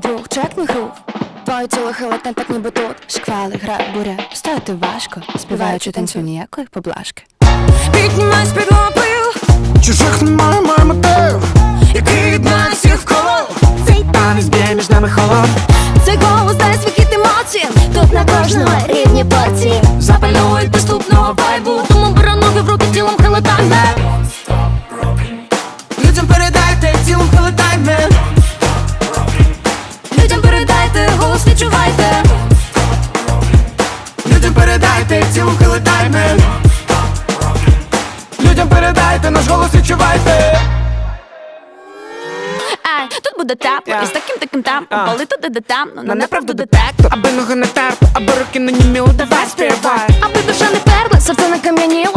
тобі друг, чек мій грув Твоє тіло хилить так ніби тут. Шквали, гра, буря, встояти важко Співаючи танцю ніякої поблажки. Піднімай з-під лапи Чужих немає, має мотив Який єднає всіх вколо Цей танець б'є між нами холод. Цей голос дасть світ емоцій Тут на кожного рівні порції. Запальовують доступного вайбу голос відчувайте Людям передайте, цілим хилитайме Людям передайте, наш голос відчувайте. Ай, тут буде тепло Я. І з таким таким темпом А. Коли туди де темно, На на неправду неправду детектор Аби ноги не терпли, аби руки не німіли, давай співай. Аби душа не перла, серце не кам'яніло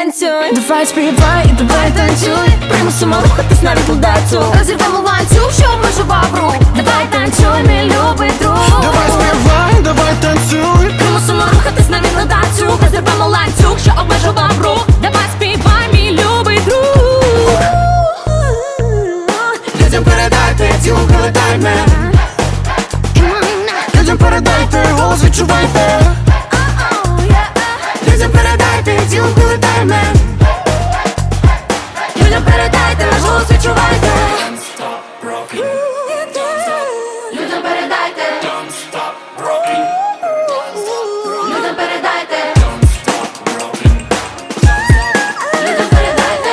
танцюй. Давай співай, і давай танцюй. Примусимо рухатись навіть ледацю Розірвемо ланцюг, що обмежував рух. Давай танцюй, мій любий друг. Давай співай, давай танцюй. Примусимо рухатись навіть ледацю Розірвемо ланцюг, що обмежував рух. Давай співай, мій любий друг. Людям передайте, цілим хилитайме Людям передайте, голос відчувайте. Людям передайте, цілим Людям передайте наш голос відчувайте. Людям передайте. Людям передайте. Людям передайте.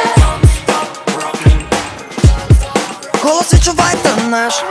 Голос відчувайте наш.